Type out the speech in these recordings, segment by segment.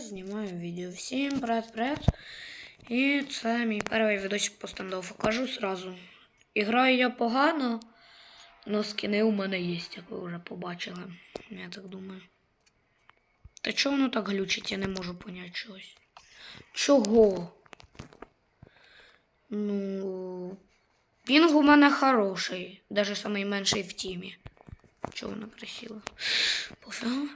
Знімаю відео. Всім привет-привет. І це мій перший відосик по стендофу. Кажу сразу. Іграю я погано, але скини у мене є, як ви вже побачили. Я так думаю. Та чого воно так глючить, я не можу поняти чогось. Чого? Ну. Пінг у мене хороший, навіть найменший в тімі. Чого вона присіла? Пофігу.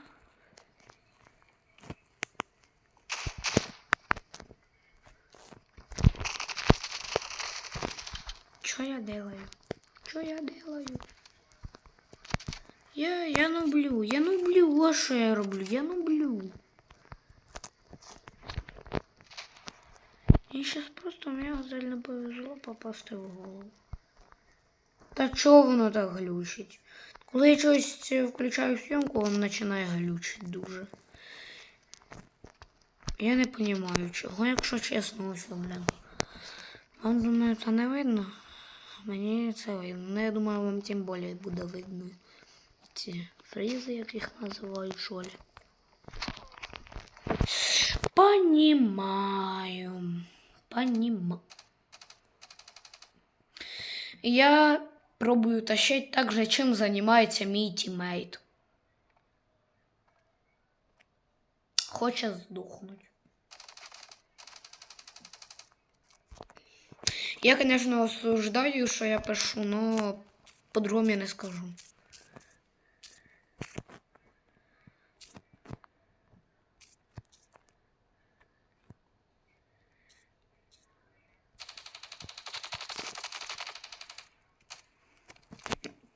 Что я делаю? Что я делаю? Я, я нублю, я нублю, а що я роблю? Я нублю. І зараз просто мені газельно повезло попасти в голову. Та чого воно так глючить? Коли я щось е, включаю зйомку, воно починає глючити дуже. Я не розумію, чого, якщо чесно, ось, блін. Вам думаю, це не видно. Мені це видно. Ну, я думаю, вам тим більше буде видно ці фрізи, як їх називають шолі. Понімаю. Поніма. Я пробую тащить так же, чим займається мій тімейт. Хоче здохнути. Я, конечно, осуждаю, що я пишу, но по-другому я не скажу.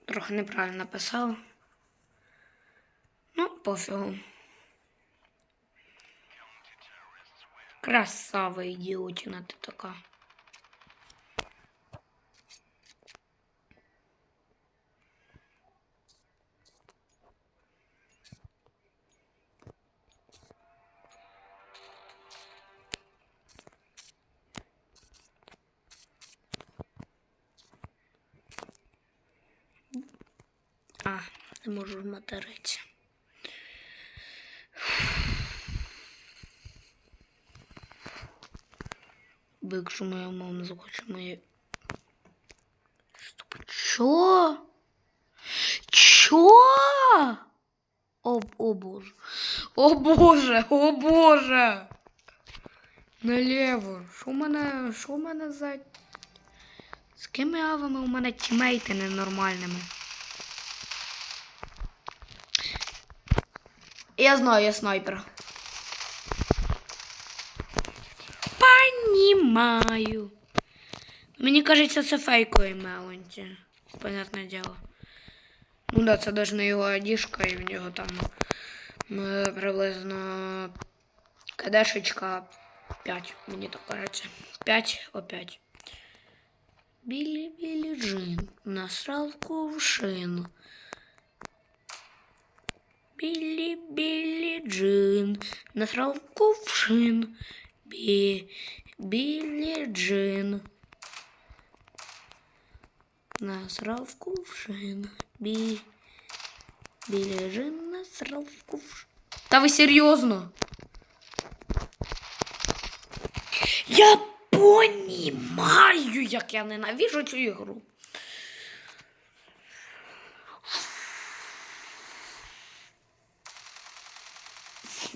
Трохи неправильно написав. Ну, пофігу. Красава ідіотіна ти така. Не можу материтися. Бо Якщо моя мама захоче моє. Чо? Чо? О, о боже. О боже, о боже. Наліво. Що в мене, що в мене за... З кими авами у мене тімейти ненормальними? Я знаю, я снайпер. Понімаю. Мені кажеться, це фейковий Меланті. Понятне діло. Ну да, це навіть не його одіжка, і в нього там е, приблизно кадешечка 5, мені так кажеться. 5 о 5. Білі білі джин насрав кувшин. Білі білі джин насрав кувшин. Бі, білі джин. Насрав кувшин. Бі, білі джин насрав кувшин. Та ви серйозно? Я понімаю, як я ненавижу цю ігру.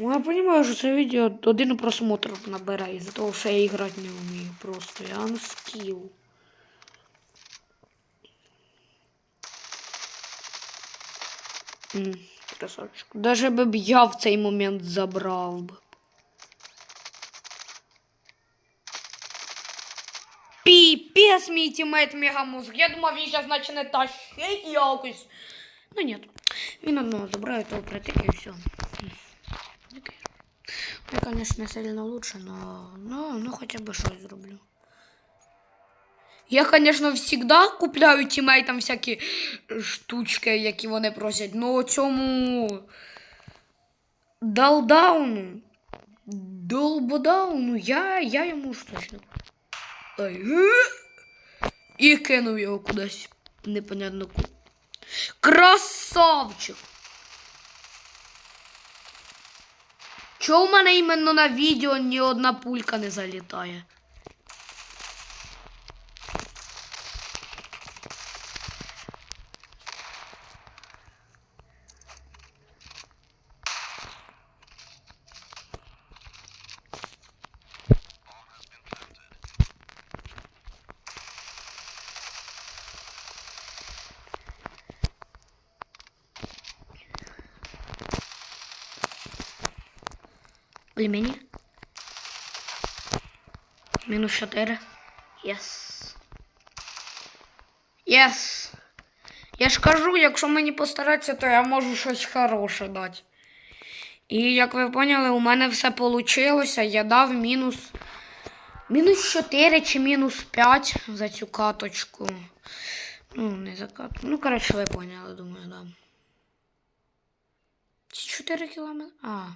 Ну, я понимаю, що це відео один просмотр набере, із-за того, що я грати не вмію просто. Я анскіл. М, Красавчик. Даже би б я в цей момент забрав би. Піпес, мій тімейт мегамозг. Я думав, він зараз почне тащить якось. Ну ні. Він одного забирає, то притик і все. Я, конечно, сильно лучше, но, но, ну, хотя бы что зроблю. Я, конечно, всегда купляю тімейтам всякі штучки, які вони просять, но цьому далдауну, долбодауну, я, я йому ж точно. Ай! І кинув його кудись. Непонятно куди. Красавчик! Чого в мене іменно на відео ні одна пулька не залітає? Пельмені. Мінус 4. Єс. Єс. Я ж кажу, якщо мені постаратися, то я можу щось хороше дати. І як ви поняли, у мене все вийшло. Я дав мінус. Мінус 4 чи мінус 5 за цю каточку. Ну, не за катку. Ну, коротше, ви поняли, думаю, да. 4 кілометри. А.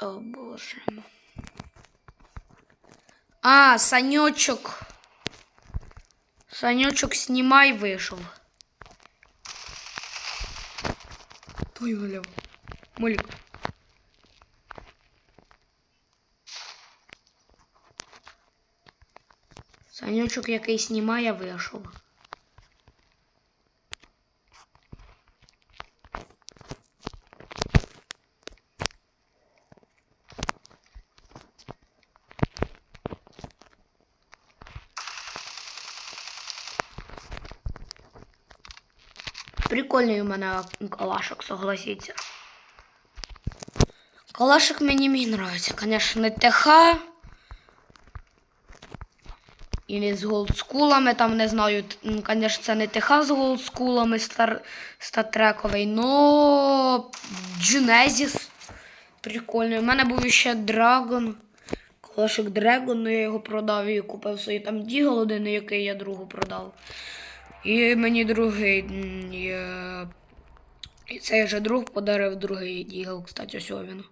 О боже. А, Санечок. Санечок, снимай, вышел. Той налево. Молик. Санечок, який знімає, вийшов. Прикольний у мене калашик, согласіться. Калашик мені мій нравится. Конечно, не ТХ. Или з голдскулами, там не знаю, конечно, це не ТХ з голдскулами стар... статрековий, но Genesis. Прикольний. У мене був ще Драгон. Калашик Драгон, но я його продав і купив собі там Дігл один, який я другу продав. І мені другий. І цей же друг подарив другий дігл, кстати, ось він.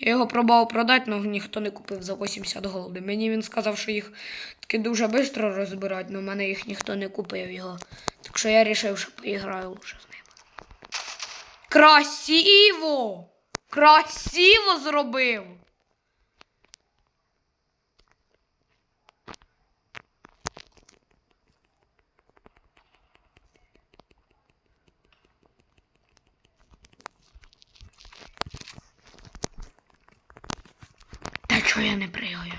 Я його пробував продати, але ніхто не купив за 80 голди. Мені він сказав, що їх таки дуже швидко розбирають, але в мене їх ніхто не купив його. Так що я вирішив, що поіграю лучше з ним. Красиво! Красиво зробив! Та чого я не пригаю?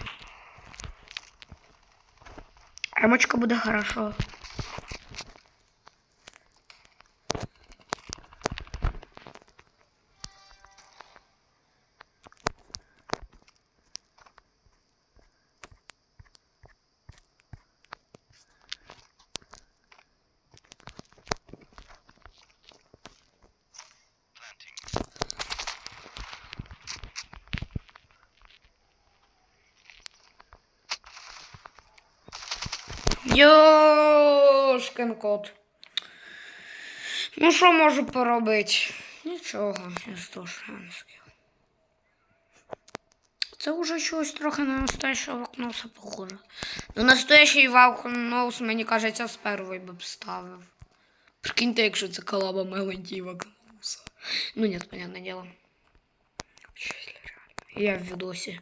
Рамочка буде хорошо. Йошкин кот. Ну, що можу поробити? Нічого, я стошанський. Це вже щось трохи на настоящого вакноса похоже. Ну, настоящий вакнос, мені кажеться, з першої би б ставив. Прикиньте, якщо це колаба Мелодії вакноса. Ну, нет, понятное дело. Що, якщо реально? Я в відосі.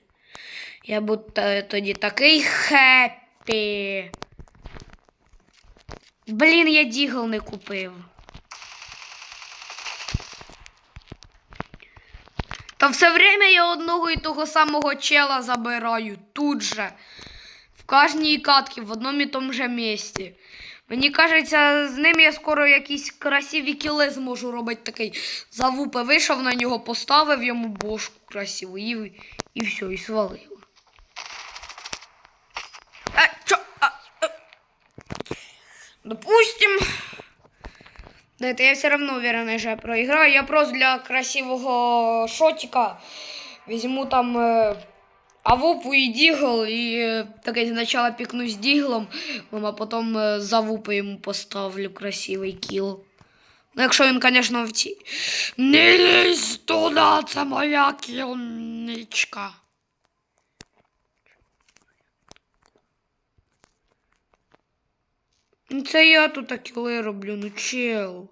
Я будто тоді такий хеппі. Блін, я дігл не купив. Та все время я одного і того самого чела забираю тут же. В кожній катці, в одному і тому же місці. Мені кажеться, з ним я скоро якісь красиві кіли зможу робити такий. Завупи вийшов на нього, поставив йому бошку красиву і, і все, і свалив. Допустим. Да, это я все равно уверена, что я проиграю. Я просто для красивого шотика возьму там э, авупу и дигл, и э, так я сначала пикну с диглом, а потом э, за авупу ему поставлю красивий кіл. Ну, якщо він, звісно, в ці. Не лізь туди, це моя кілничка. Ну, Це я тут кіли роблю, ну чел.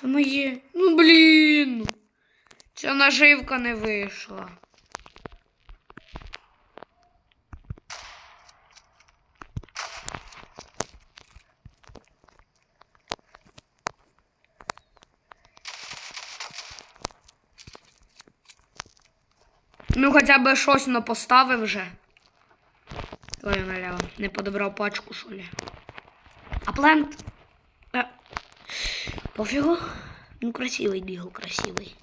Це моє. Ну блін. Ця наживка не вийшла. Ну, хоча б щось но поставив вже. Ой, наляво. Не подобрав пачку, що ли. А плент? А. Пофігу. Ну, красивий бігл, красивий.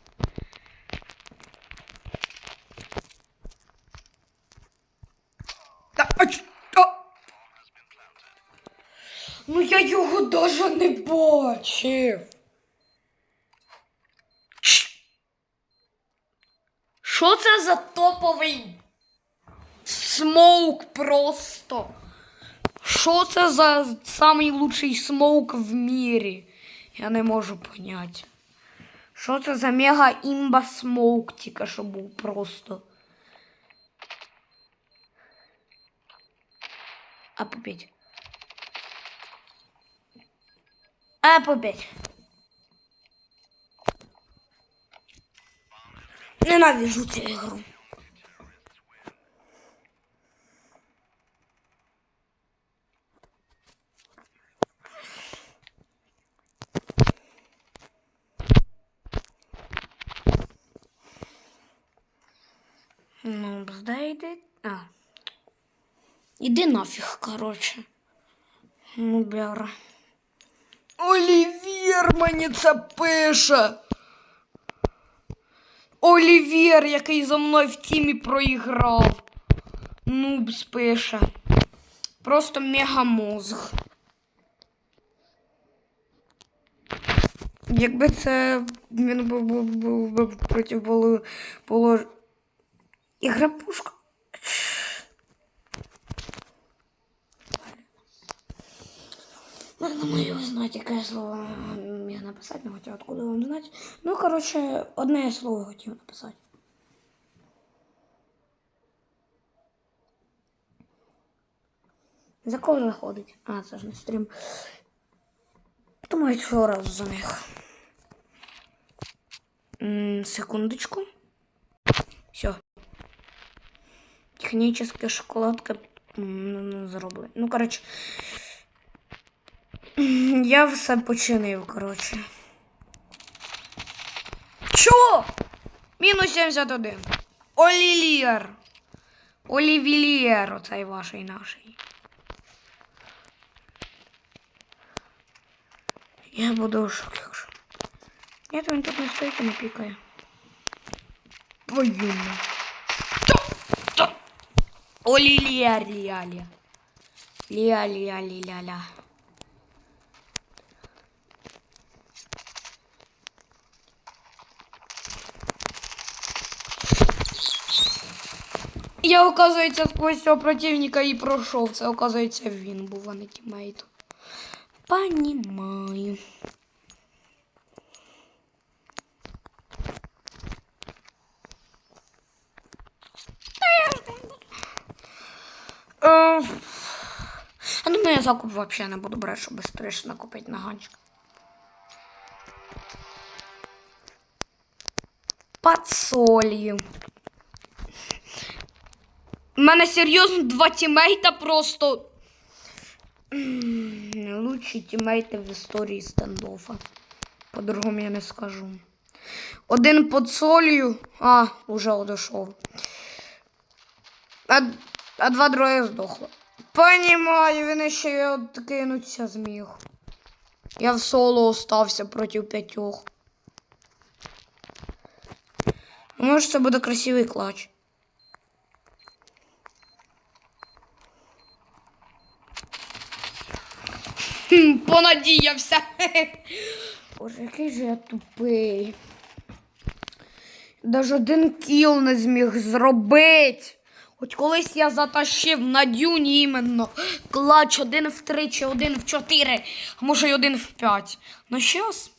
Та, а, ч- а. Ну я його даже не бачив. Що це за топовий смоук просто? Що це за самий лучший смоук в мірі? Я не можу понять. Що це за мега імба смоук тільки що був просто. А попіть. А попіть. Ненавижу цю ігру. Ну, здайте. А. Іди нафіг, коротше. Ну, бяра. Олівір мені це пише. Олівір, який за мною в тімі проіграв. Нубс пише. Просто мегамозг. Якби це він був, був, був, був проти полож... Ігра пушка. Ладно, мы его знать, какое слово я написать, но хотя откуда вам знать. Ну, короче, одне слово хотів написати. За кого заходить? А, це ж не стрім. Думаю, що раз за них. М, секундочку. Техническая шоколадка м, зроблена. Ну, коротше. Я все починив, коротше. Чо? Мінус 71. Олілір. Олівілєр, оцей ваший наший. Я буду в шокі, якщо. Ні, то він тут не стоїть і не пікає. Твою мать. Олілєр, ліаля. Ліаля, ліаля. Я, оказується, сквозь цього противника і пройшов. Це, оказується, він був, а не тімейт. Понімаю. Е, А думаю, я закуп вообще не буду брати, щоб швидше накупити на ганчик. Под солью. У мене серйозно два тімейта просто. Лучші тімейти в історії стендофа. По-другому я не скажу. Один під солью. А, уже одійшов. А, а два друге здохло. Понімаю, він ще й зміг. Я в соло остався проти п'ятьох. Може, це буде красивий клач. Хм, Понадіявся. Боже, який же я тупий. Даже один кіл не зміг зробити. Хоч колись я затащив на дюні іменно клач один в три чи один в чотири, а може й один в п'ять. Ну щас.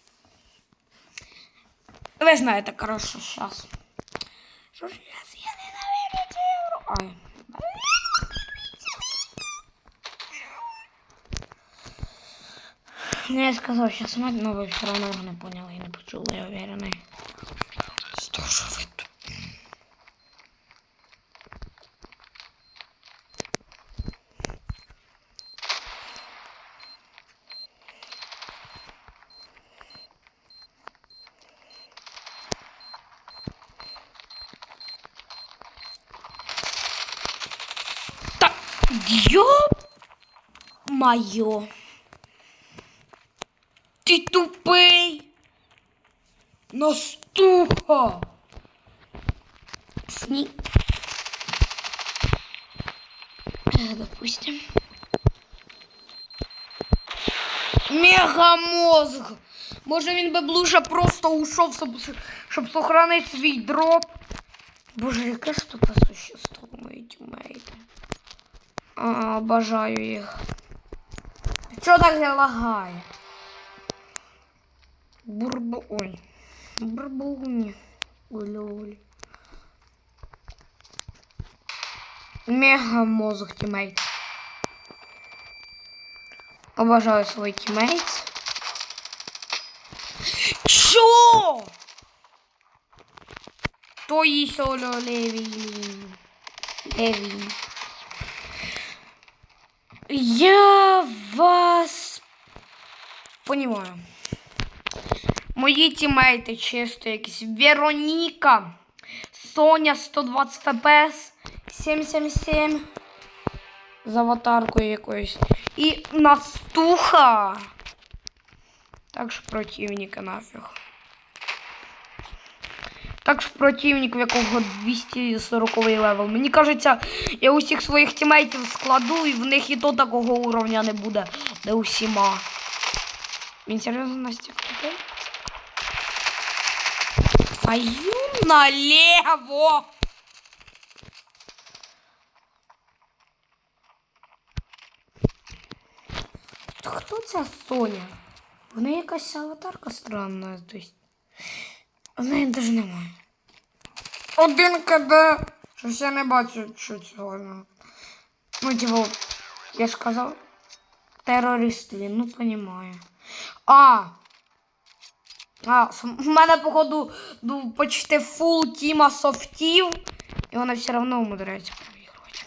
Ви знаєте, коротше, щас. Що ж я ігру? Ай. Ну, я сказав, що сама, но ви все його не поняли і не почули, я уверений. моё. Ти тупий. Настуха. Сні. Э, Допустим. Мегамозг. Може він би блуже просто ушов, щоб, щоб сохранити свій дроп. Боже, яке ж тут существо, мої тімейти. А, обожаю їх. Чого так я лагає? Бурбу... Ой. Бурбуні. Олі-олі. Мега мозг тімейт. Обожаю свой тімейт. Чо? То і соло левін. Левін. Я вас понимаю. Мої тімейти чисто якісь. Вероніка, Соня 120 FPS, 777 з аватаркою якоюсь. І Настуха. Так що противника нафіг. Так що противник, в якого 240 левел. Мені кажеться, я усіх своїх тімейтів складу і в них і то такого уровня не буде, де усіма. Він серйозно настільки тупий? Твою налево! Та Хто ця Соня? В неї якась аватарка странна, то есть. В неї навіть немає. Один КД. Щось я не бачу, що цього. ну. Типу, я ж казав. Терорист ну понімаю. А! А, в мене, походу, ну, почти фул тіма софтів, і вона все одно умудряється проігрувати.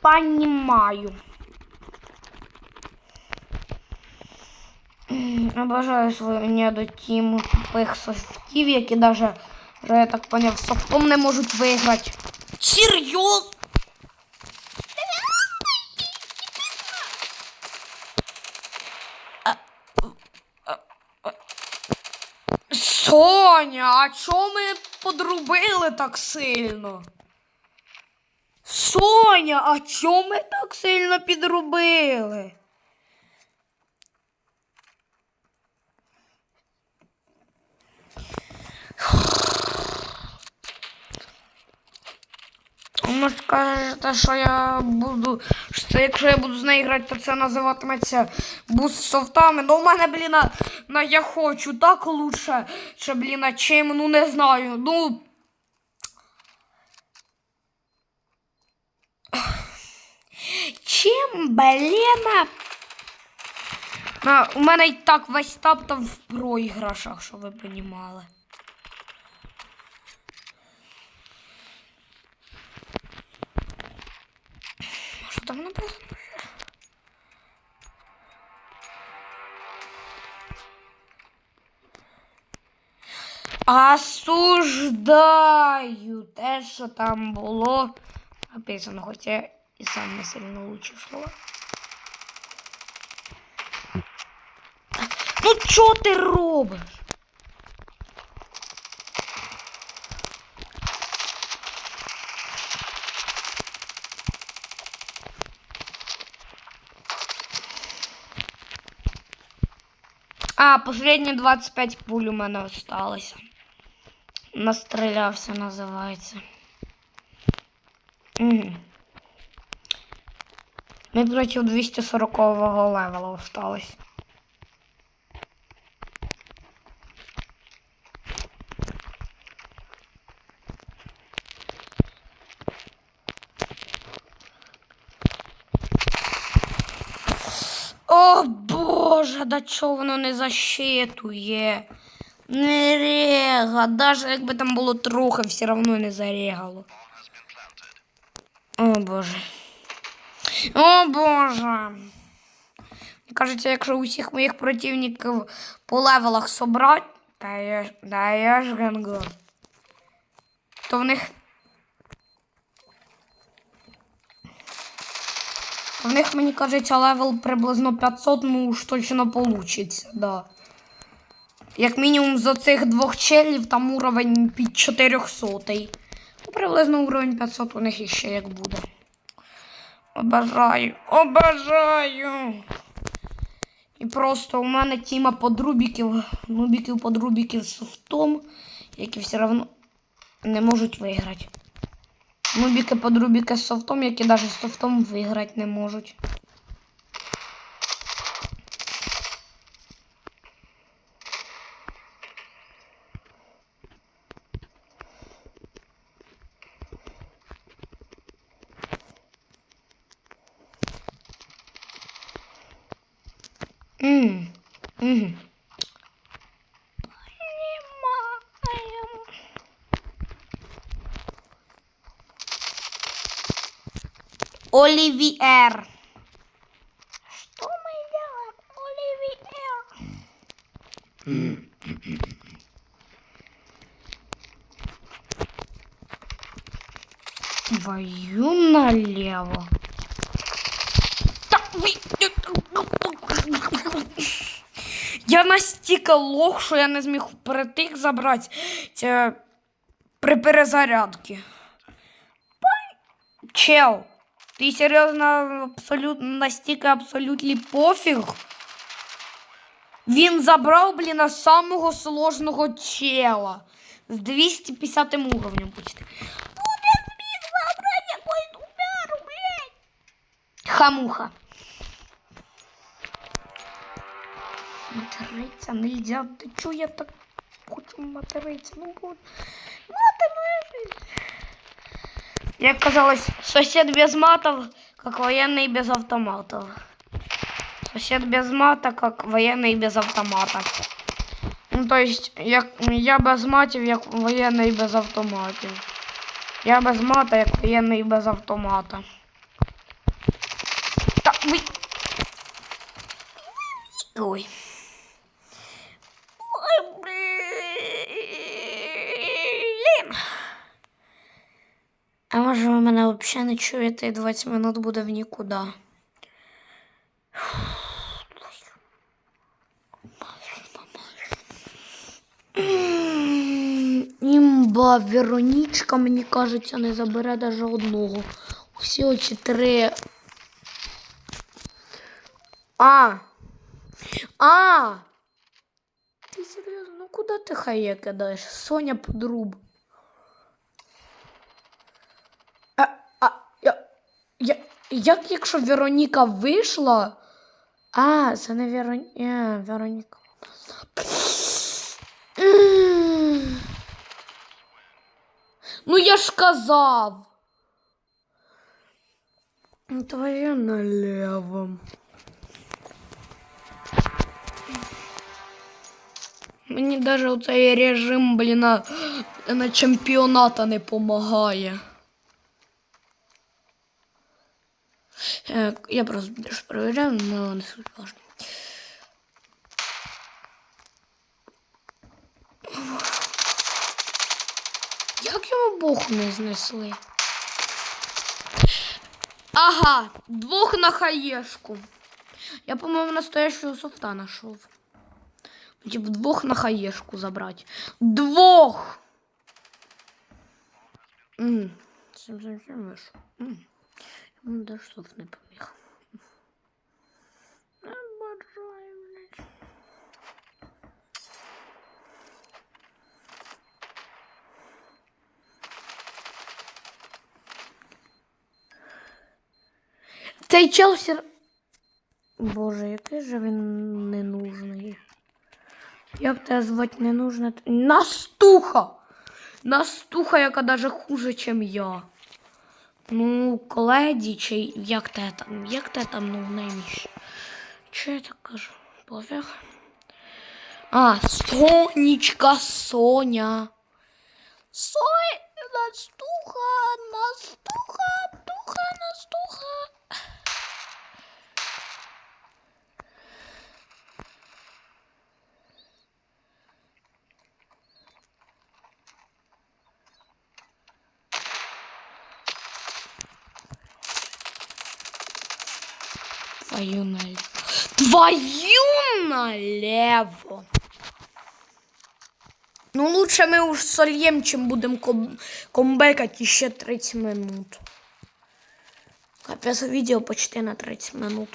Понімаю. Обожаю свою недотіму тупих софтів, які вже, я так поняв, софтом не можуть виграти. Серйозно? Соня, а чого ми подрубили так сильно? Соня, а чого ми так сильно підрубили? Ви скажете, що я буду. Що якщо я буду з нею грати, то це називатиметься буст софтами. Ну, у мене, блін, на, я хочу так лучше, що, блін, а чим, ну не знаю. Ну. Чим, блін? У мене і так весь тап там в проіграшах, щоб ви понімали. Що там написано? Осуждаю те, що там було написано, хоча і сам не сильно лучше слова. Ну що ти робиш? А, последні 25 пуль у мене осталося. Настрілявся, називається. Угу. Ми проти 240 левела осталось. да чого воно не защитує? Не рега, навіть якби там було трохи, все одно не зарегало. О боже. О боже. Мені кажеться, якщо усіх моїх противників по левелах собрати, та я, да я ж гангон, то в них. В них, мені кажеться, левел приблизно 500, ну уж точно получиться, да. Як мінімум з оцих двох челів там уровень під 400. Ну, приблизно уровень 500 у них іще як буде. Обажаю, обажаю. І просто у мене тіма подрубіків, нубіків подрубіків з софтом, які все одно не можуть виграти. Нубіки подрубіки з софтом, які навіть з софтом виграти не можуть. Оливиер. Что мы делаем, Оливиер? Твою налево. Я настільки лох, що я не зміг перетик забрати це при перезарядці. Чел, ти серйозно абсолютно настільки абсолютно пофіг? Він забрав, блін, самого сложного чела з 250 уровнем почти. Не зміг забрати якусь тупяру, блядь. Хамуха. Материться нельзя. Ты чё я так хочу материться? Ну вот. Маты моя жизнь. Як казалось, сосед без матов, как военный без автоматов. Сосед без мата, как военный без автомата. Ну, то есть, як, я без матів, як воєнний без автоматів. Я без мата, як воєнний без автомата. Взагалі не чуєте і 20 минут буде в нікуди. М, Імба, Веронічка, мені кажеться, не забере даже одного. Усі очі три. А. А. Ти серйозно, ну куди ти хає кидаєш? Соня подруб. А, а, я, я, як якщо Вероніка вийшла? А, це не Вероніка. Вероніка. М. Ну я ж казав. Твоє налево. Мені даже оцей режим, блін, на чемпіоната не допомагає. Е, Я просто більш перевіряю, але не суть важно. Як йому Бог не знесли? Ага, двох на хаєшку. Я, по-моєму, настоящего софта нашел. Ну, Типа двох на хаєшку забрать. Двох! М, Сім сім сім вийшов. М, Йому даже софт не поміг. Обожаю, блядь. Цей чел все... Боже, який же він ненужний. Як тебе звати ненужне? Настуха! Настуха, яка даже хуже, чим я. Ну, коледі, чи як те там, як те там, найміш. Що я так кажу? Пофіг. А, Сонечка, Соня. Соня, Настуха, Настуха, Туха, Настуха. Твою налево. Твою налево. Ну, лучше мы уж сольем, чем будем ком комбекать еще 30 минут. Капец, видео почти на 30 минут.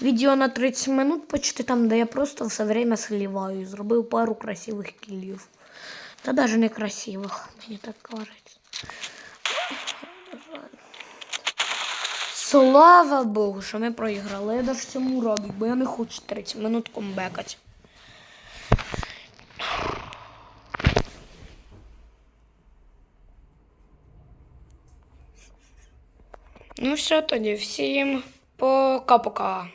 Відео на 30 минут почти там, де я просто все время сливаю. І зробив пару красивих кілів. Та навіть не красивих, мені так кажеться. Слава Богу, що ми проіграли. Я навіть цьому радий, бо я не хочу 30 минут комбекати. Ну все тоді, всім пока-пока.